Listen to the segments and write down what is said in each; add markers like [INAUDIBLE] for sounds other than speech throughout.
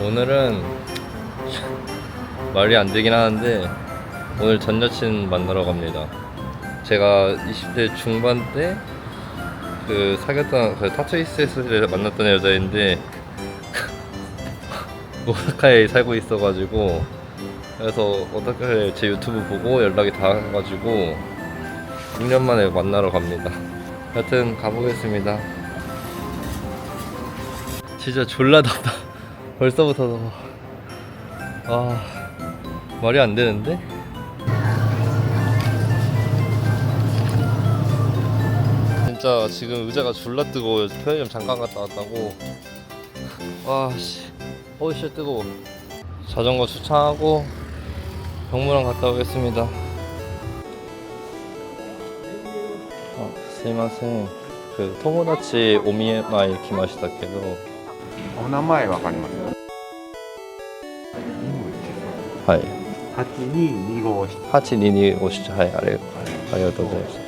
오늘은 말이 안 되긴 하는데 오늘 전 여친 만나러 갑니다. 제가 20대 중반 때 그 사귀었던 그 타투이스에서 만났던 여자인데 [LAUGHS] 오사카에 살고 있어가지고 그래서 오사카에 제 유튜브 보고 연락이 닿아가지고 6년 만에 만나러 갑니다. 여튼 가보겠습니다. 진짜 졸라 덥다. 벌써부터 더워. 아 말이 안 되는데? 진짜 지금 의자가 졸라 뜨거워요. 편의점 잠깐 갔다 왔다고. 와씨, 어우 씨 뜨거워. 자전거 주차하고 병무랑 갔다 오겠습니다. 아, すいません. 그 토모다치 오미에마이 키마시다케도 お名前わかります はい。八二二五室822号はいあれありがとうございます。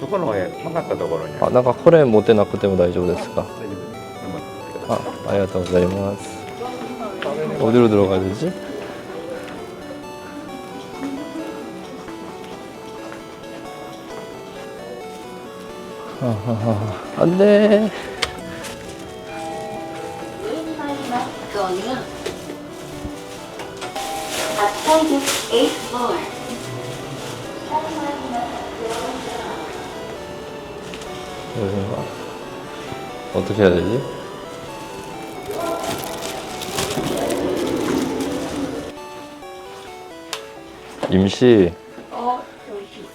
そこのったところに。あなんかこれ持てなくても大丈夫ですか？あありがとうございます。おどろどろが되지あああ。あああ Appendix 8 floor. 여기서 어떻게 해야 되지? 임시 어, 여기.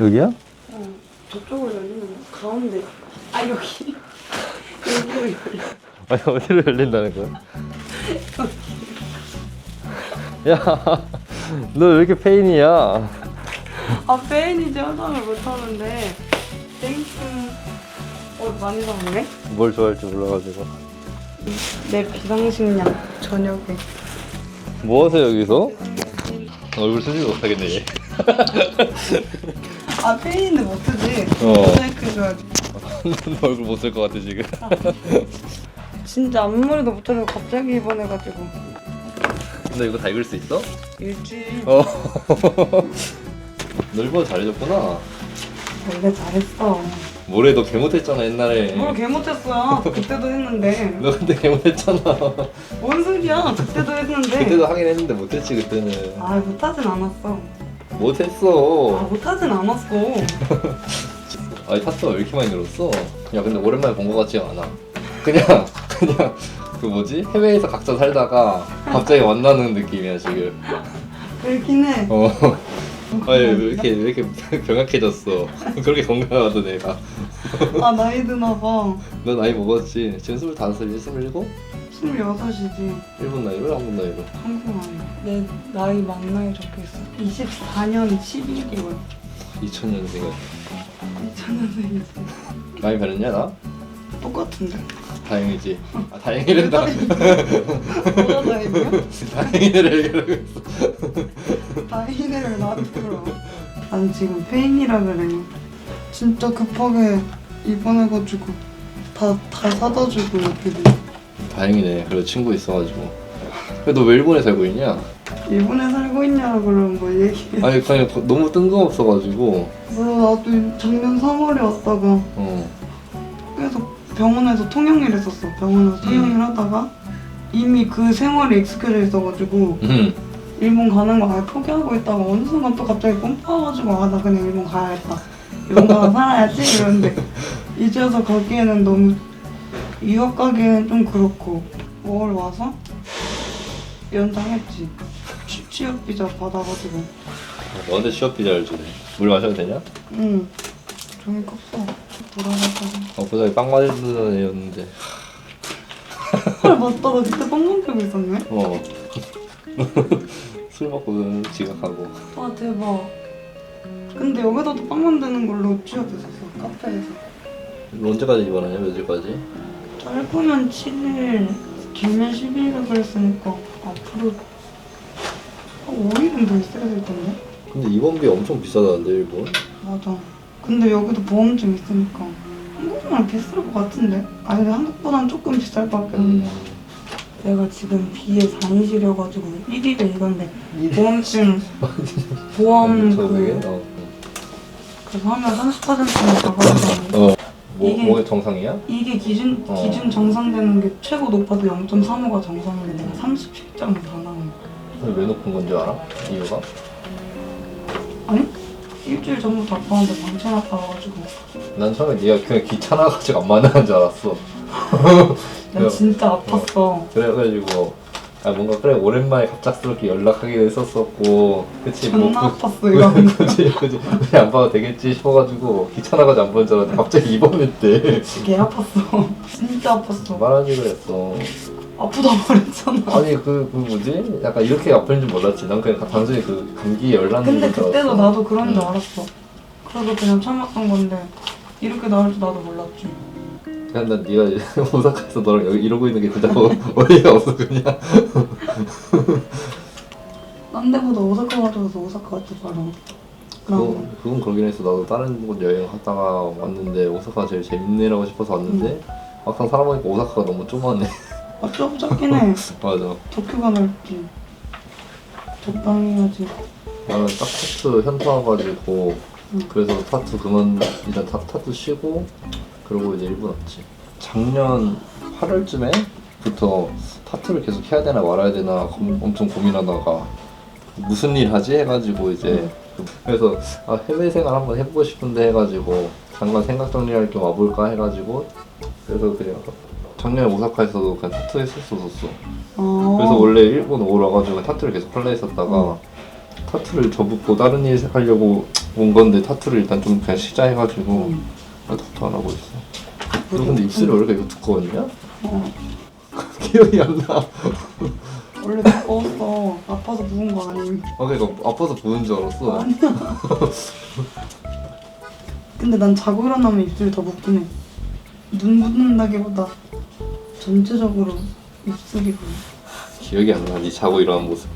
여기야? 어, 저쪽으로 열리는 거. 가운데. 아, 여기. [LAUGHS] 여기로 열려. 아니 어디로 열린다는 거야? [LAUGHS] 야, 너 왜 이렇게 페인이야? 아, 페인이지 화장을 못하는데. 땡스. 어, 많이 사네? 뭘 좋아할지 몰라가지고. 내 비상식량, 저녁에. 뭐 하세요 여기서? 얼굴 쓰지 못하겠네 얘. 아, 페인인데 못 쓰지? 어. 모자이크해줘야지. [LAUGHS] 얼굴 못 쓸 것 같아 지금. 진짜 앞머리도 못하고 갑자기 입원해가지고. 너 이거 다 읽을 수 있어? 일주일. 어. [LAUGHS] 너 일본어 잘해줬구나. 원래 잘했어. 뭐래 너개 못했잖아 옛날에. 뭘 개못했어요. 그때도 했는데. [LAUGHS] 너 근데 개 못했잖아. 뭔 소리야? 그때도 했는데. 그때도 하긴 했는데 못했지 그때는. 아, 못하진 않았어. 아, 못했어. 못하진 않았어. [LAUGHS] 아니 타투가 왜 이렇게 많이 늘었어? 야 근데 오랜만에 본것 같지가 않아. 그냥 그냥 그 뭐지 해외에서 각자 살다가 갑자기 만나는 느낌이야 지금. 그렇긴 해. 어. 아니 왜 이렇게 왜 이렇게 병약해졌어? 그렇게 건강하던 애가. 아 나이 드나 봐. 너 나이 먹었지? 지금 스물다섯이지 스물일곱? 26이지. 일본 나이로 한국 나이로. 한국 나이. 내 나이 만 나이 적혀있어. 24년 11개월. 2000년생이야. 2000년생이지. 많이 변했냐 나? 똑같은데. 다행이지. 아 다행이란다. 뭐가 나이냐? 다행이래 이러고 있어. 나이를 나한테 물어. 난 지금 페인이라 그래. 진짜 급하게 입원해가지고 다, 다 사다 주고 이렇게 돼. 다행이네. 그래 친구 있어가지고. 너왜 일본에 살고 있냐? 일본에 살고 있냐고 그러면 뭐 얘기해. 아니 그냥 너무 뜬금없어가지고. 몰라 나도 작년 3월에 왔다가 어. 병원에서 통역일 했었어. 병원에서 통역일 하다가 이미 그 생활에 익숙해져 있어가지고 음. 일본 가는 거 아예 포기하고 있다가 어느 순간 또 갑자기 pom파와가지고 아 나 그냥 일본 가야겠다. 일본 가서 살아야지 이러는데 [LAUGHS] 이제 와서 가기에는 너무 유학 가기에는 좀 그렇고 5월 와서 연장했지. 취- 취업 비자 받아가지고 너한테 취업 비자를 주네. 물 마셔도 되냐? 응 종이 컸어. 어, 보자기 빵 맞은 애였는데. 헐 맞다 나 그때 빵 만들고 있었네. 어. [LAUGHS] 술 먹고 지각하고. 아 대박. 근데 여기서도 빵 만드는 걸로 취업했었어 카페에서. 언제까지 입원하냐? 며칠까지? 짧으면 7일, 길면 10일이라 그랬으니까 앞으로 한 5일은 더 있어야 될 텐데. 근데 입원비 엄청 비싸다는데 일본? 맞아. 근데 여기도 보험증 있으니까 한국이랑 비쌀 것 같은데. 아니 근데 한국보단 조금 비쌀 것 같긴 한데. 내가 지금 비에 다니시려가지고 1일에 이건데 보험증 보험 그 어. 그래서 하면 30%는 잡아주잖아 어. 뭐 이게- 뭐가 정상이야? 이게 기준 어. 기준 정상되는 게 최고 높아도 0.35가 정상인데 내가 37점 다 나온 거야 근데 왜 높은 건지 알아? 이유가? 아니? 일주일 전부터 아빠한테 방치 났다 와가지고. 난 처음에 네가 그냥 귀찮아가지고 안 만나는 줄 알았어. [LAUGHS] 난 야. 진짜 아팠어. 그래가지고 아 뭔가 그래 오랜만에 갑작스럽게 연락하게 됐었었고 그치 뭐 존나 그- 아팠어 [LAUGHS] 이거 그치 그치. 그냥 안 봐도 되겠지 싶어가지고 귀찮아가지고 안 보는 줄 알았는데 갑자기 [LAUGHS] 입원했대. 개 아팠어. 진짜 아팠어. 말하지 그랬어 아프다 말했잖아. 아니 그, 그 뭐지? 약간 이렇게 아픈 줄 몰랐지. 난 그냥 단순히 그 감기 열나는 근데 줄 그때도 알았어. 나도 그런 줄 응. 알았어. 그래서 그냥 참았던 건데 이렇게 나올 줄 나도 몰랐지. 그냥 난 네가 이제 [LAUGHS] 오사카에서 너랑 여기 이러고 있는 게 진짜 어- [LAUGHS] 어이가 없어 그냥. [LAUGHS] 딴 데보다 오사카 가져가서 오사카 갔지 바로 그건, 그건 그러긴 했어. 나도 다른 곳 여행 갔다가 왔는데 오사카가 제일 재밌네라고 싶어서 왔는데 막상 살아보니까 오사카가 너무 좁아네 아 좁, 좁긴 해. [LAUGHS] 맞아. 도쿄가 넓지 적당히 해야지. 나는 딱 타투 현타 와가지고 응. 그래서 타투 그만 일단 타, 타투 쉬고 그러고 이제 일본 왔지. 작년 8월쯤에부터 타투를 계속 해야 되나 말아야 되나 검- 엄청 고민하다가 무슨 일 하지? 해가지고 이제 그래서 아, 해외 생활 한번 해보고 싶은데 해가지고 잠깐 생각 정리할 겸 와볼까 해가지고 그래서 그냥 작년에 오사카에서도 그냥 타투 했었었어 아 그래서 원래 일본 오러 와가지고 타투를 계속 할라 했었다가 타투를 접고 다른 일 하려고 온 건데 타투를 일단 좀 그냥 쉬자 해가지고 응. 아, 타투 안 하고 있어. 너 근데 입술이 왜 이렇게 이거 두꺼웠냐? 어. [LAUGHS] 기억이 안 나. 원래 두꺼웠어 아파서 부은 거 아님 아 그러니까 아파서 보는 줄 알았어. 아니야 [LAUGHS] 근데 난 자고 일어나면 입술이 더 붓긴 해 눈 붓는다기보다 전체적으로 입술이 보여 기억이 안 나. 네 자고 일어난 모습.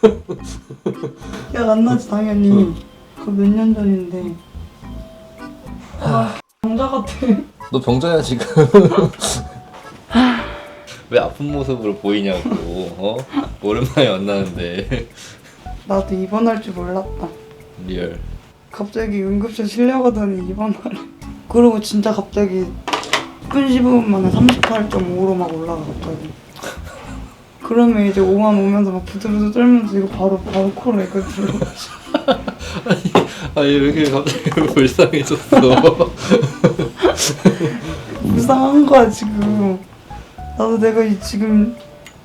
[LAUGHS] 기억 안 나지 당연히 그 몇 년 전인데 아 남자 같아 [LAUGHS] 너 병자야 지금. [LAUGHS] 왜 아픈 모습으로 보이냐고. 어? 오랜만에 만나는데. 나도 입원할 줄 몰랐다 리얼. 갑자기 응급실 실려가더니 입원하래 그리고 진짜 갑자기 10분 15분 만에 38.5로 막 올라가 갑자기 그러면 이제 오만 오면서 막 부들부들 떨면서 이거 바로 바로 코로 애가 들어 아니 왜 이렇게 갑자기 [LAUGHS] 불쌍해졌어. [LAUGHS] 불쌍한 거야 지금 나도 내가 이 지금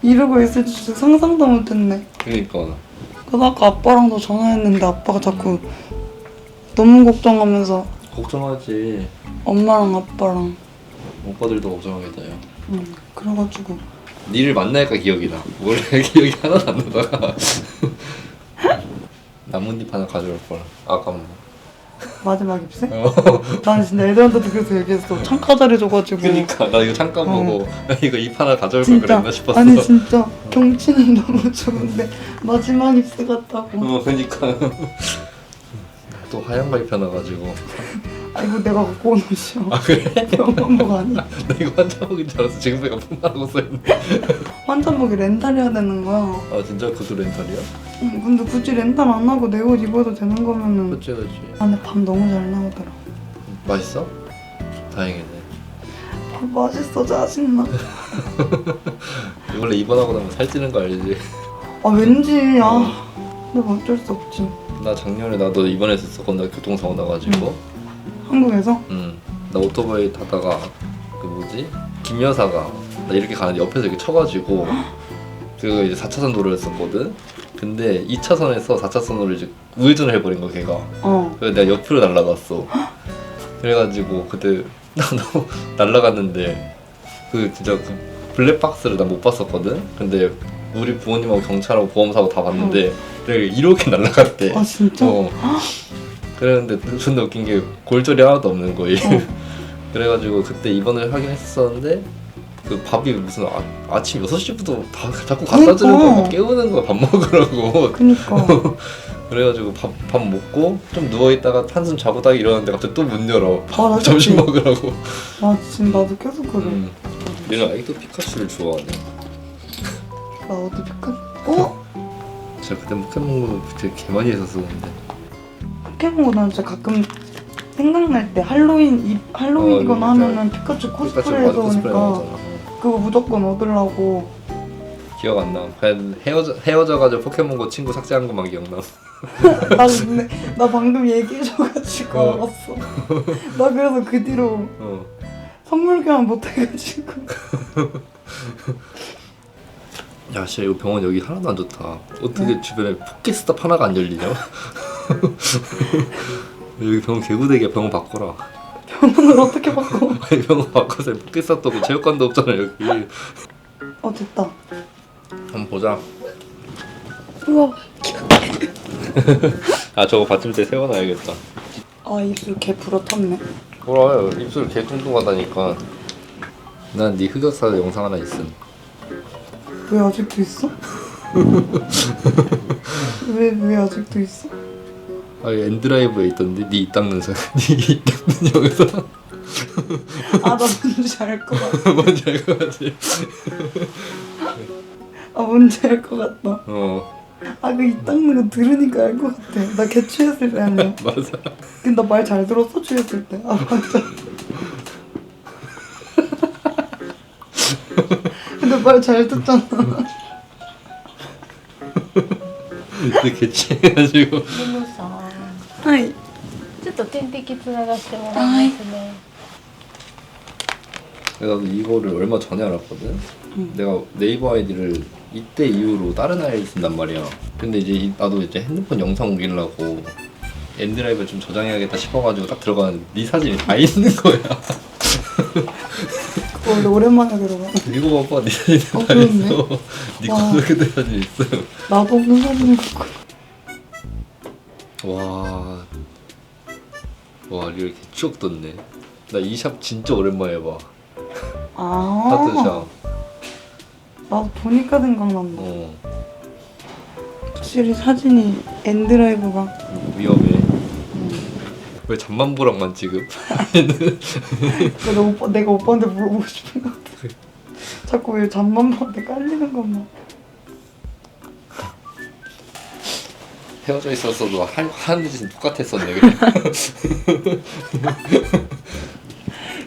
이러고 있을 줄 상상도 못했네 그러니까. 그래서 아까 아빠랑도 전화했는데 아빠가 자꾸 너무 걱정하면서 걱정하지. 엄마랑 아빠랑 오빠들도 걱정하겠다 야. 응 그래가지고 니를 만나니까 기억이 나. 원래 [LAUGHS] 기억이 하나도 안 나다가 [LAUGHS] 나뭇잎 하나 가져올 걸. 아깝네. 마지막? 어. [LAUGHS] 난 진짜 애들한테도 그래서 얘기했어 창가 잘해줘가지고 그니까 나 이거 잠깐 어. 보고 이거 잎 하나 가져올 걸 진짜 그랬나 싶었어. 아니 진짜 경치는 너무 좋은데 마지막 입술 같다고 어 그니까. 또 하얀 거 입혀놔가지고. 아이고 내가 갖고 온 옷이야 아 그래? [LAUGHS] 병원복 아니야 [LAUGHS] 나 이거 환자복인 줄 알았어. 지금 내가 폰나라고 써있네. [LAUGHS] 환자복이 렌탈해야 되는 거야 아 진짜 그도 렌탈이야? 응, 근데 굳이 렌탈 안 하고 내 옷 입어도 되는 거면은 그치 그치. 안에 밤 너무 잘 나오더라 맛있어? 다행이네. 아, 맛있어 짜증나 원래 입원하고 나면 살찌는 거 알지? 아 왠지 아 근데 뭐 어쩔 수 없지 나 작년에 나도 입원했었어. 나 교통사고 나가지고. 한국에서? 응. 나 오토바이 타다가 그 뭐지? 김 여사가 나 이렇게 가는데 옆에서 이렇게 쳐가지고 그거 이제 4차선 도로였었거든. 근데 2차선에서 4차선으로 이제 우회전을 해버린 거 걔가. 어 그래서 내가 옆으로 날아갔어. 그래가지고 그때 [LAUGHS] 나 너무 날아갔는데 그 진짜 그 블랙박스를 나 못 봤었거든. 근데 우리 부모님하고 경찰하고 보험사고 다 봤는데 되게 이렇게 [LAUGHS] 날아갔대. 아 진짜? 어. 그랬는데 존나 웃긴 게 골절이 하나도 없는 거예요. 어. [LAUGHS] 그래가지고 그때 입원을 하긴 했었는데 그 밥이 무슨 아, 아침 6시부터 다, 자꾸 갖다 주는 거야. 그러니까. 깨우는 거야. 밥 먹으라고. 그니까 [LAUGHS] 그래가지고 밥, 밥 먹고 좀 누워있다가 한숨 자고 딱 일어났는데 갑자기 또 문 열어. 아, 나 [LAUGHS] 점심 먹으라고. 나 지금 나도 계속 그래 음. 얘는 아이도 피카츄를 좋아하네. 나 어디 피카 어? 제가 그때 포켓몬고 되게 개 많이 했었었는데 포켓몬고 난 진짜 가끔 생각날 때 할로윈 이, 할로윈이거나 어, 진짜. 하면은 피카츄 피카츄 코스프레해서 코스프레 오니까 나오잖아. 그거 무조건 얻으려고 기억 안 나. 그냥 헤어져 헤어져가지고 포켓몬고 친구 삭제한 것만 기억나. [LAUGHS] 나 근데 나 방금 얘기해줘가지고 어. 알았어 나 그래서 그 뒤로 어. 선물 교환 못해가지고 야, 씨 이거 병원 여기 하나도 안 좋다. 어떻게 주변에 포켓스탑 하나가 안 열리냐? [LAUGHS] [LAUGHS] 여기 병원 개구대기야. 병원 바꿔라. 병원을 어떻게 바꿔 [LAUGHS] 아니 병원 바꿔서 없고 체육관도 없잖아 여기. 어 됐다 한번 보자. 우와 [LAUGHS] 아 저거 받침대 세워놔야겠다. 아 입술 개 불어탔네 뭐라 입술 개 뚱뚱하다니까. 난 네 흑역사 영상 하나 있음. 왜 아직도 있어? 왜 왜 아직도 있어? 아, 엔드라이브에 있던데 니이 닦는 사, [LAUGHS] 니이 닦는 여기서 아, 나 뭔지 알 것 같아. [LAUGHS] 뭔지 알 것 같아. 아, 뭔지 알 것 같다. 어, 아, 그 이 닦는 거 들으니까 알 것 같아. 나 개취했을 때 아니야. [LAUGHS] 맞아. 근데 나 말 잘 들었어, 취했을 때. 아, 맞아. 근데 말 잘 듣잖아. 근데 개취해가지고. はいちょっと点滴つながしてもらいますね、 나도 이거를 얼마 전에 알았거든. 내가 네이버 아이디를 이때 이후로 다른 아이디 쓴단 말이야. 근데 이제 이- 나도 이제 핸드폰 영상 옮기려고 엔드라이브 좀 저장해야겠다 싶어가지고 딱 들어가는데 네 사진이 다 있는 거야. 그거 원래 오랜만에 들어가 이거 봐봐 네 사진이 어, 다 그렇네. 있어. 네 와. 고등학교 때 사진 있어. 나도 없는 사진을 갖고 와, 와개 추억 돋네. 나 이 샵 진짜 오랜만에 봐. 아 하트샵. 나도 보니까 생각난다 어, 확실히 사진이 엔드라이브가 위험해. 왜 잠만보랑만 지금? [LAUGHS] 내가 오빠 내가 오빠한테 물어보고 싶은 것 같아. 자꾸 왜 잠만 보한테 깔리는 것만. 헤어져 있었어도 할, 하는 짓은 똑같았었네 그래. [LAUGHS]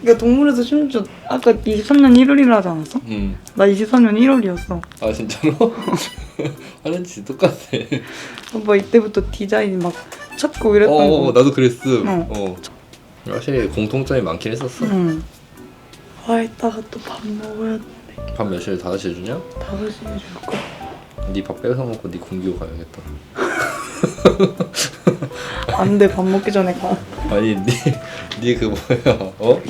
그러니까 동물에서 심지어 아까 23년 1월이라 하지 않았어? 음. 나 24년 1월이었어. 아 진짜로? [LAUGHS] 하는 짓이 똑같아. 오빠 이때부터 디자인 막 찾고 이랬던 어, 거. 나도 그랬음. 어. 어. 확실히 공통점이 많긴 했었어. 응. 아 이따가 또 밥 먹어야 돼. 밥몇 시에 5시에 주냐? 5시에 줄 거야. 네밥 뺏어 먹고 네 굶기고 가야겠다. [LAUGHS] 안돼 밥 먹기 전에 가. 아니 니니그 뭐야 어?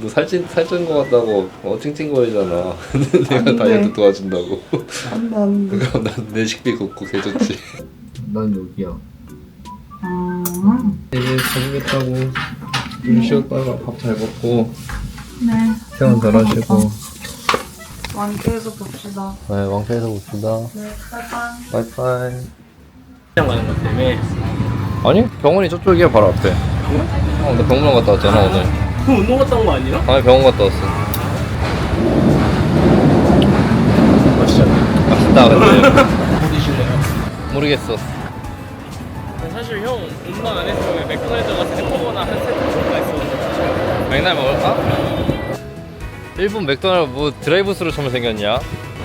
너 살찐 살찐 거 같다고 어 찡찡거리잖아. [LAUGHS] 내가 안 돼. 다이어트 도와준다고. 안돼 안돼. 그럼 난 내 식비 걷고 개좋지. [LAUGHS] 난 여기야. 아. 이제 가보겠다고. 좀 쉬었다가 밥 잘 먹고 네. 퇴원 잘 하시고. 완쾌해서 봅시다. 네 왕패에서 봅시다. 네. 빠이빠이. 바이바이. 시장 가는 것 때문에 아니 병원이 저쪽이야 바로 앞에. 어, 나 병원 갔다 왔잖아 오늘. 그럼 운동 갔다 온 거 아니야? 아니 병원 갔다 왔어. 않나? 맛있다 근데 [LAUGHS] 드실래요? 모르겠어. 사실 형 운동 안 했으면 맥도날드 가서 햄버거나 한 세트 추가했어 맥날 먹을까? 일본 맥도날드 뭐 드라이브 스루 처럼 생겼냐?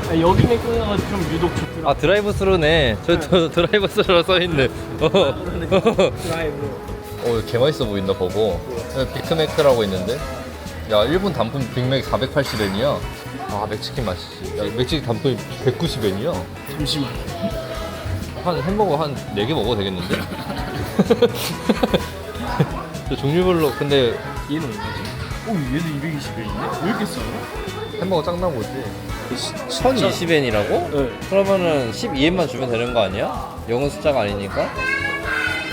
아, 여기 맥도날드가 좀 유독 좋더라 아 드라이브 스루네. 저, 저 드라이브 스루라 써 있네. 어. [LAUGHS] 드라이브 어, 개 맛있어 보인다 버거. 여기 빅맥크라고 있는데. 야 일본 단품 빅맥 480엔이야. 아 맥치킨 맛있지. 야 맥치킨 단품이 190엔이야. 잠시만 한 햄버거 한 4개 먹어도 되겠는데? [LAUGHS] 저 종류별로 근데 얘는 얼마지? 오 얘도 220원인데? 왜 이렇게 싸요? 햄버거 짱난 거지. 1020엔이라고? 네. 그러면은 12엔만 주면 되는 거 아니야? 영어 숫자가 아니니까?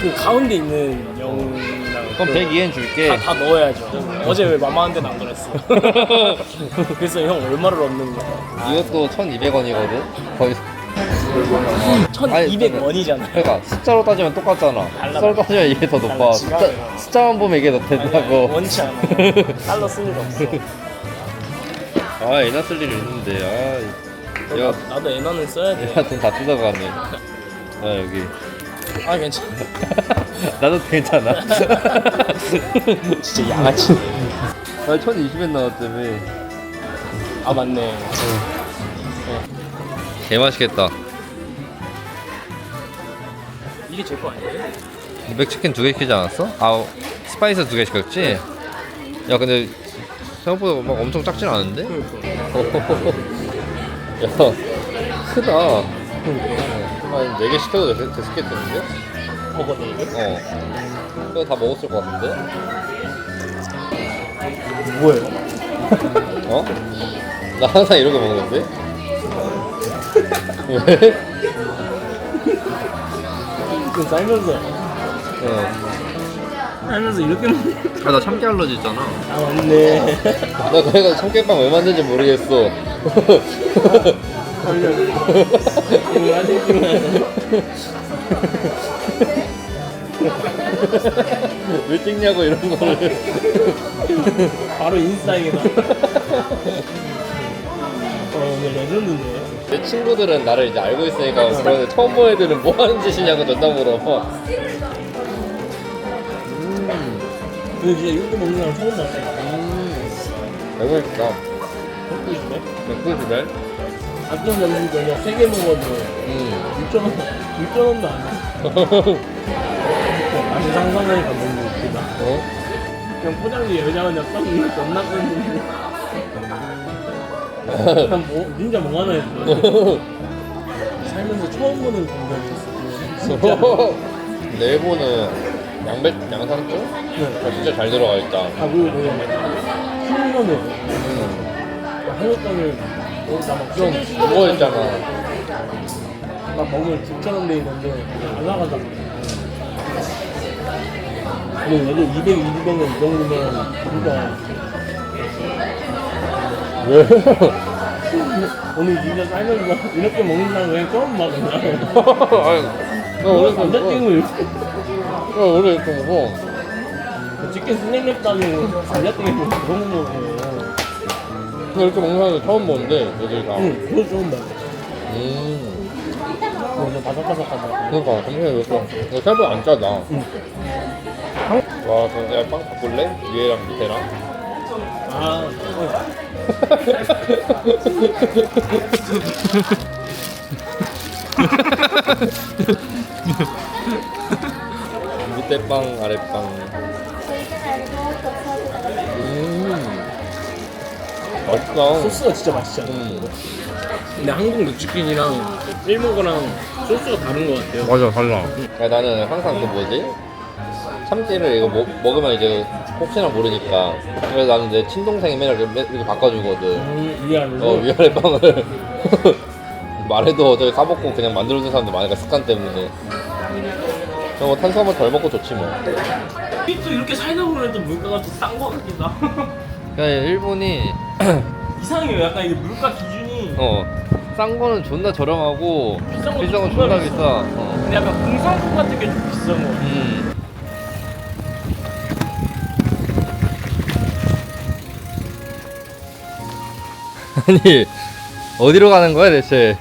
그 가운데 있는 영이랑 그럼 그 102엔 줄게. 다, 다 넣어야죠 어제 왜 데는 안 그랬어 [LAUGHS] 그래서 형 얼마를 얻는 거야? 이것도 1200원이거든? 거의 1200원이잖아 그러니까 숫자로 따지면 똑같잖아. 숫자로 따지면 이게 더 높아. 달라, 숫자, 지갑이야. 숫자만 보면 이게 더 된다고. 원치 않아 달러 쓸 일 없어 [LAUGHS] 아, 애나 쓸 일이 있는데. 아, 야, 나도 에너는 써야 돼. 야, 돈다 뜯어가네. 야, [LAUGHS] 여기. 아 괜찮아. [LAUGHS] 나도 괜찮아. [LAUGHS] 진짜 양아치. 아, 1020엔 나왔다며. 아 맞네. 개 맛있겠다. 이게 제 거 아니에요? 맥치킨 두 개 시키지 않았어? 아, 스파이스 두 개 시켰지? 야, 근데 생각보다 막 엄청 작진 않은데? [LAUGHS] 야, 크다. 한 4개 시켜도 됐, 됐겠는데? 먹었네 이게? 어. 그거 다 먹었을 것 같은데? 뭐예요? 어? 나 항상 이렇게 먹는데? [LAUGHS] 왜? 그 살면서 어. 살면서 이렇게 먹는. 아, 나 참깨 알러지 있잖아. 아 맞네. 나 그래가 참깨빵 왜 만든지 모르겠어. [LAUGHS] 왜 찍냐고 이런 거를. 바로 인스타에게다. [LAUGHS] 어 이거 레전드네. 내 친구들은 나를 이제 알고 있으니까 그런데 처음 본 애들은 뭐 하는 짓이냐고 존나 물어 근데 진짜 이렇게 먹는 사람 처음 봤어. 알고 있다. 먹고 싶네. 맥주시네? 아까 점심 저녁 3개 먹어도 음. 6,000원, 6,000원도 안 해. [LAUGHS] 맛이 상상하니까 너무 웃기다. 어? 그냥 포장지 열자마자 딱 이거 겁나 끊는데. 그냥 뭐, 진짜 뭐 하나 했어. [LAUGHS] 살면서 처음 보는 감정이었어. 진짜. 네이버는 양배 양상추? 네. 아, 진짜 잘 들어가 있다. 아, 그리고 신선해. 음. 한국가를 나막 좀 무거워했잖아. 막 먹으면 9,000원 돼 있는데 아삭아삭. 근데 얘도 200, 200원 이 정도면 진짜 왜? 오늘 진짜 살면서 이렇게 먹는 사람 그냥 처음 봐 그냥. 아니, 나 원래 이렇게 먹어. 감자튀김을 이렇게 나 원래 이렇게 먹어. 치킨 스낵 따는 감자튀김을 그런 거 먹어요. 나 이렇게 먹는 사람들 처음 보는데, 애들 다. 응, 그거 처음 봐. 음. 완전 바삭바삭하다. 그러니까, 감사해, 이거. 이거 생각보다 안 짜다. 응. 와, 그럼 내가 빵 바꿀래? 위에랑 밑에랑? 아, [LAUGHS] [LAUGHS] [LAUGHS] 빵, 아래 빵. 음. 맛있다. 소스가 진짜 맛있지 않아? 음. 근데 한국 묵치킨이랑 일본거랑 소스가 다른 것 같아요. 맞아, 달라. 야, 나는 항상 그 뭐지? 참깨를 이거 먹, 먹으면 이제 혹시나 모르니까. 그래서 나는 내 친동생이 맨날 이렇게, 이렇게 바꿔주거든. 음, 위안으로. 어, 위아래 빵을. [LAUGHS] 말해도 어차피 사먹고 그냥 만들어주는 사람들 많으니까 습관 때문에. 뭐 탄수화물 덜 먹고 좋지 뭐. 또 이렇게 살다 보면 또 물가가 싼것 같기도 하고. 그러니까 일본이 [CLEARS THROAT] 이상해요. 약간 이게 물가 기준이 어, 싼 거는 존나 저렴하고 비싼 건 비싼 건 존나 존나 비싸. 어. 근데 약간 공산품 같은 게 좀 비싼 거 같아요. 음. [LAUGHS] 아니 어디로 가는 거야 대체?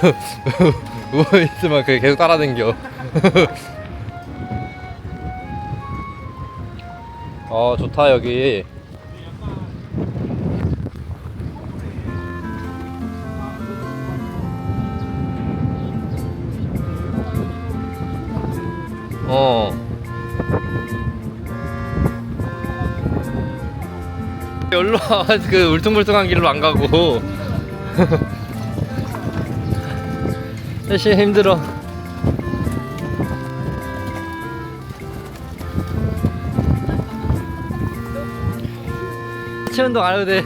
[LAUGHS] 그게 계속 따라댕겨. 아 [LAUGHS] 좋다 여기. 어. 여기로 [LAUGHS] 와. 그 울퉁불퉁한 길로 안 가고. [LAUGHS] 열심히 힘들어. 체 운동 안 해도 돼.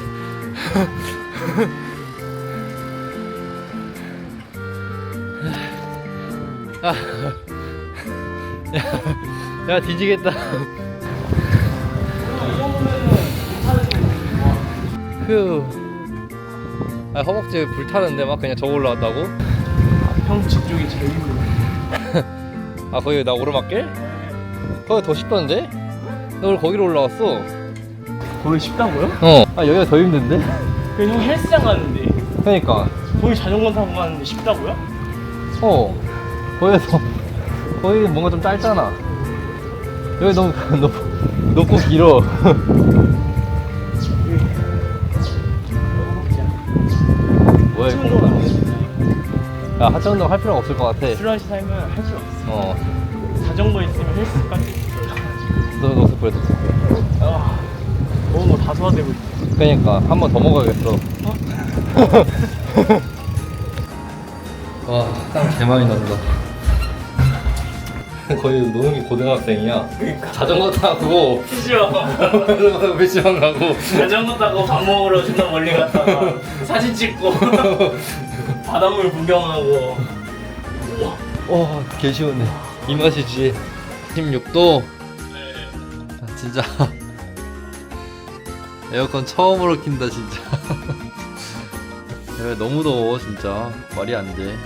아. 야, 야 뒤지겠다. 휴. 아 허벅지 불타는데 막 그냥 저거 올라왔다고? 평지 쪽이 제일 힘들어. 아 거기 나 오르막길? 거기 더 쉽던데? 나 오늘 거기로 올라왔어. 거기 쉽다고요? 어. 아 여기가 더 힘든데? 그냥 형 헬스장 가는데. 그러니까 거기 자전거 타고 가는데 쉽다고요? 어 거기서 [LAUGHS] 거기 뭔가 좀 짧잖아 여기 너무 [LAUGHS] 높, 높고 길어 [LAUGHS] 뭐야 이거 운동은 안 해. 야 하체 운동 할 필요가 없을 것 같아 슬러시 살면 할 필요 없어. 어 자전거 있으면 헬스까지. 너도 없을 뻔했어 아, 먹은 거다 소화되고 있어. 그러니까 한 번 더 먹어야겠어 [LAUGHS] 와 땀 개많이 난다 거의 게 고등학생이야 그러니까. 자전거 타고 타고 PC방 가고 자전거 타고 밥 먹으러 존나 멀리 갔다가 [LAUGHS] 사진 찍고 [LAUGHS] 바닷물 구경하고 와, 개 시원해. 이 맛이지. 16도. 아, 진짜. 에어컨 처음으로 킨다, 진짜. 야, 너무 더워, 진짜. 말이 안 돼.